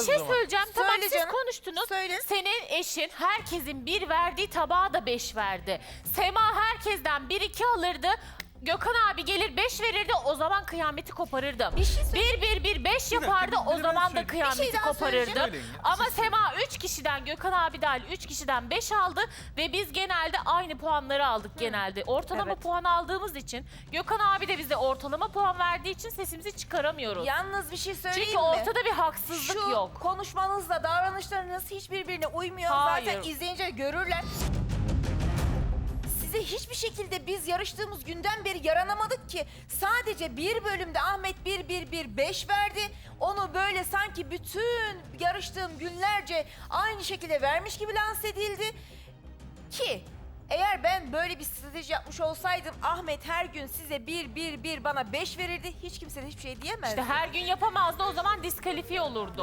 bir şey söyleyeceğim. Tamam Söyle siz canım. konuştunuz. Söyle. Senin eşin herkesin bir verdiği tabağa da beş verdi. Sema herkesten bir iki alırdı. Gökhan abi gelir beş verirdi o zaman kıyameti koparırdım. Bir şey söyle- bir bir bir beş yapardı bir- bir o ben zaman da söyleyeyim. kıyameti Bir şey daha koparırdım. söyleyeceğim. Ama Sema üç kişiden Gökhan abi dahil üç kişiden beş aldı ve biz genelde aynı puanları aldık genelde. Ortalama Evet. puan aldığımız için Gökhan abi de bize ortalama puan verdiği için sesimizi çıkaramıyoruz. Yalnız bir şey söyleyeyim Çünkü mi? ortada bir haksızlık Şu yok. konuşmanızla davranışlarınız hiçbirbirine uymuyor. Hayır. Zaten izleyince görürler. Hiçbir şekilde biz yarıştığımız günden beri yaranamadık ki. Sadece bir bölümde Ahmet 1 1 1 5 verdi. Onu böyle sanki bütün yarıştığım günlerce aynı şekilde vermiş gibi lanse edildi. Ki eğer ben böyle bir strateji yapmış olsaydım Ahmet her gün size 1 1 1 bana 5 verirdi. Hiç kimse de hiçbir şey diyemezdi. İşte her gün yapamazdı o zaman diskalifiye olurdu.